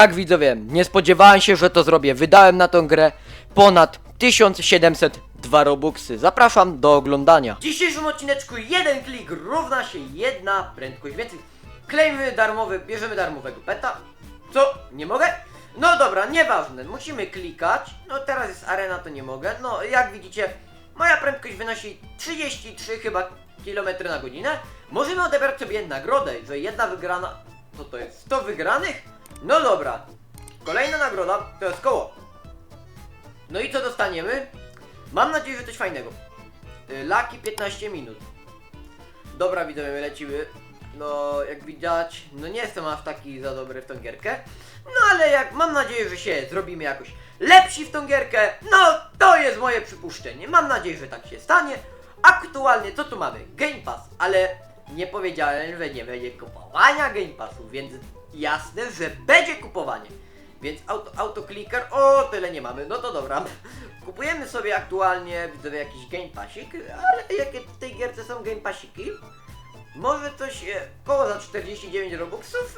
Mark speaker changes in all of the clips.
Speaker 1: Tak widzowie, nie spodziewałem się, że to zrobię. Wydałem na tą grę ponad 1702 robuxy. Zapraszam do oglądania. W dzisiejszym odcineczku jeden klik równa się jedna prędkość, więc klejmy darmowy, bierzemy darmowego peta. Co? Nie mogę? No dobra, nieważne, musimy klikać. No teraz jest arena, to nie mogę. No jak widzicie, moja prędkość wynosi 33 chyba kilometry na godzinę. Możemy odebrać sobie nagrodę, że jedna wygrana, co to jest? 100 wygranych? No dobra. Kolejna nagroda to jest koło. No i co dostaniemy? Mam nadzieję, że coś fajnego. Y, Laki 15 minut. Dobra, widzowie, my lecimy. No, jak widać, no nie jestem aż taki za dobry w tą gierkę. No ale jak mam nadzieję, że się zrobimy jakoś lepsi w tą gierkę, no to jest moje przypuszczenie. Mam nadzieję, że tak się stanie. Aktualnie co tu mamy? Game Pass, ale nie powiedziałem, że nie będzie kupowania Game Passu, więc jasne, że będzie kupowanie. Więc auto, o tyle nie mamy, no to dobra. Kupujemy sobie aktualnie, widzowie, jakiś Game Passik, ale jakie w tej gierce są Game Passiki? Może coś e, koło za 49 robuxów?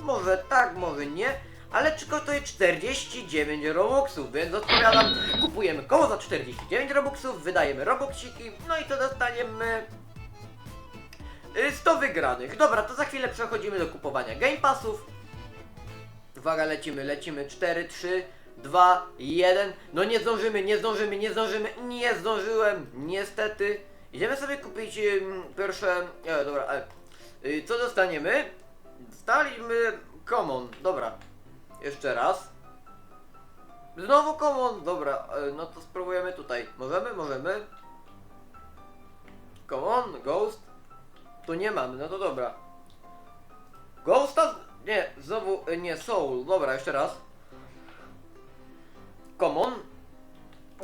Speaker 1: E, może tak, może nie. Ale czy kosztuje 49 robuxów? Więc odpowiadam, kupujemy koło za 49 robuxów, wydajemy robuxiki, no i to dostaniemy y, 100 wygranych. Dobra, to za chwilę przechodzimy do kupowania Game Passów. Uwaga, lecimy, lecimy. 4, 3, 2, 1. No nie zdążymy, nie zdążymy, nie zdążymy. Nie zdążyłem, niestety. Idziemy sobie kupić pierwsze. E, dobra, e, y, co dostaniemy? Dostaliśmy common, dobra. Jeszcze raz. Znowu common, dobra, e, no to spróbujemy tutaj. Możemy, możemy. Common, ghost. Tu nie mamy, no to dobra. Ghosta? Nie, znowu, e, nie, Soul. Dobra, jeszcze raz. Common.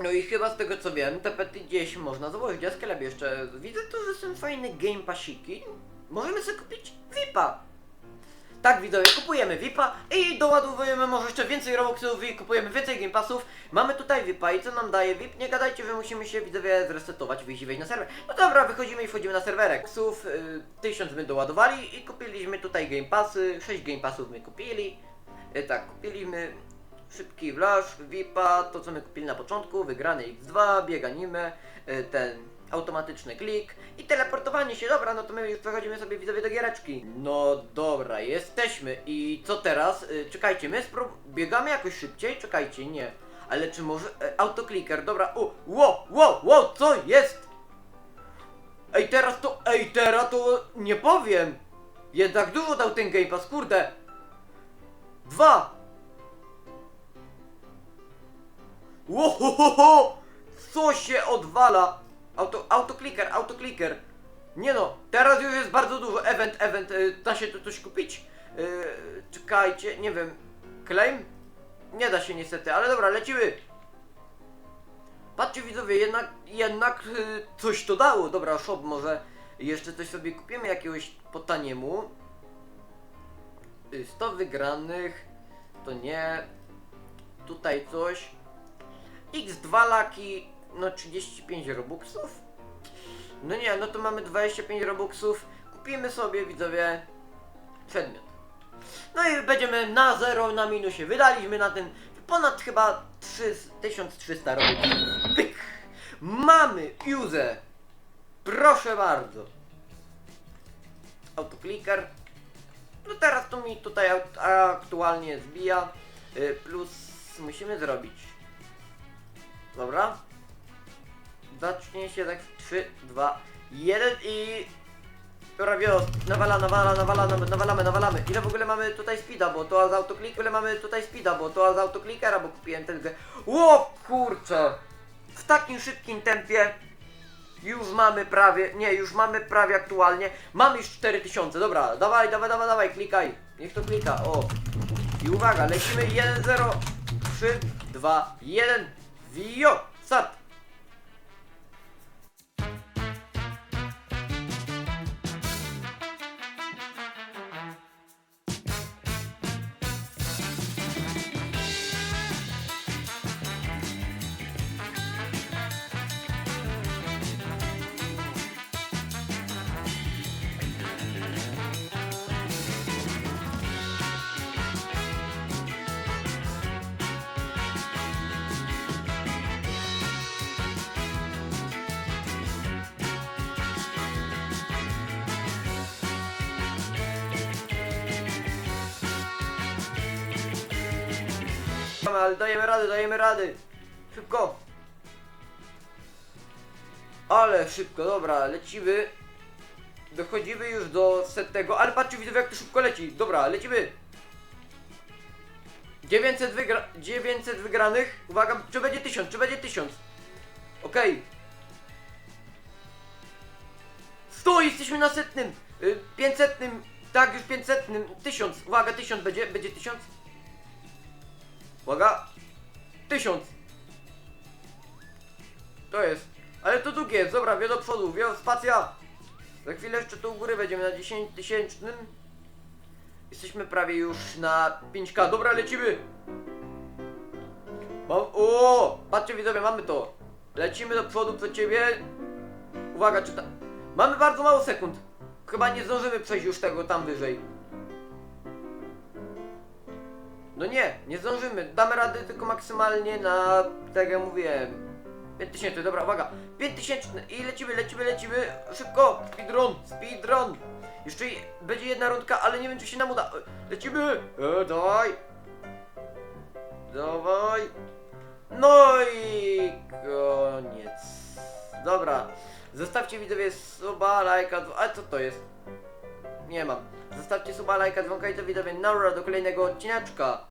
Speaker 1: No i chyba z tego co wiem, te pety gdzieś można założyć. Ja sklep jeszcze widzę tu, że są fajne game pasiki. Możemy sobie kupić VIPa. Tak widzowie, kupujemy VIPa i doładowujemy może jeszcze więcej Robuxów i kupujemy więcej Game Passów. Mamy tutaj VIPa i co nam daje VIP? Nie gadajcie, że musimy się widzowie zresetować, wyjść i wejść na serwer. No dobra, wychodzimy i wchodzimy na serwerek. Sów, y, 1000 my doładowali i kupiliśmy tutaj Game Passy, 6 Game Passów my kupili. Y, tak, kupiliśmy szybki flash, VIPa, to co my kupili na początku, wygrany X2, bieganimy, y, ten automatyczny klik i teleportowanie się. Dobra, no to my już przechodzimy sobie widzowie do giereczki. No dobra, jesteśmy i co teraz? Y, czekajcie, my sprób... biegamy jakoś szybciej? Czekajcie, nie. Ale czy może... E, autokliker, dobra, o, wow, wow, wow, co jest? Ej, teraz to, ej, teraz to nie powiem. Jednak dużo dał ten Game Pass, kurde. Dwa. Łohohoho! Co się odwala? Auto, autokliker, autokliker. Nie no, teraz już jest bardzo dużo. Event, event, y, da się tu coś kupić? Y, czekajcie, nie wiem. Claim? Nie da się niestety, ale dobra, lecimy. Patrzcie widzowie, jednak, jednak y, coś to dało. Dobra, shop może jeszcze coś sobie kupimy jakiegoś po taniemu. Y, 100 wygranych, to nie. Tutaj coś. X2 laki, no 35 robuxów. No nie, no to mamy 25 robuxów. Kupimy sobie, widzowie, przedmiot. No i będziemy na zero, na minusie. Wydaliśmy na ten ponad chyba 3, 1300 robuxów. Pyk! Mamy Use. Proszę bardzo. Autokliker. No teraz to mi tutaj aktualnie zbija. Y, Plus musimy zrobić. Dobra. Zacznie się tak 3, 2, 1 i... Rawio, nawala, nawala, nawala, naw- nawalamy, nawalamy. Ile w ogóle mamy tutaj speeda, bo to z autoklik, ile mamy tutaj speeda, bo to z autoklikera, bo kupiłem ten. Ło kurczę! W takim szybkim tempie już mamy prawie, nie, już mamy prawie aktualnie. Mamy już 4000, dobra, dawaj, dawaj, dawaj, dawaj, klikaj. Niech to klika, o. I uwaga, lecimy 1, 0, 3, 2, 1, wio, start. Ale dajemy rady, dajemy rady. Szybko. Ale szybko, dobra, lecimy. Dochodzimy już do setnego, ale patrzcie widzowie jak to szybko leci. Dobra, lecimy. 900, wygra 900 wygranych. Uwaga, czy będzie 1000, czy będzie 1000. Okej. 100, jesteśmy na setnym. Y, 500, tak już 500, 1000. Uwaga, 1000 będzie, będzie 1000. Uwaga. 1000. To jest. Ale to długie jest, dobra, wie do przodu, wie spacja. Za chwilę jeszcze tu u góry będziemy na 10 tysięcznym. Jesteśmy prawie już na 5k. Dobra, lecimy. Mam, o, patrzcie widzowie, mamy to. Lecimy do przodu przed ciebie. Uwaga, czy ta... Mamy bardzo mało sekund. Chyba nie zdążymy przejść już tego tam wyżej. No nie, nie zdążymy. Damy radę tylko maksymalnie na, tak jak mówiłem, 5000, dobra, uwaga. 5000 i lecimy, lecimy, lecimy. Szybko, speedrun, speedrun. Jeszcze będzie jedna rundka, ale nie wiem czy się nam uda. Lecimy, e, dawaj. Dawaj. No i koniec. Dobra, zostawcie widzowie suba, lajka, a co to jest? Nie mam. Zostawcie suba, lajka, dzwonka i to widzowie Naura do kolejnego odcineczka.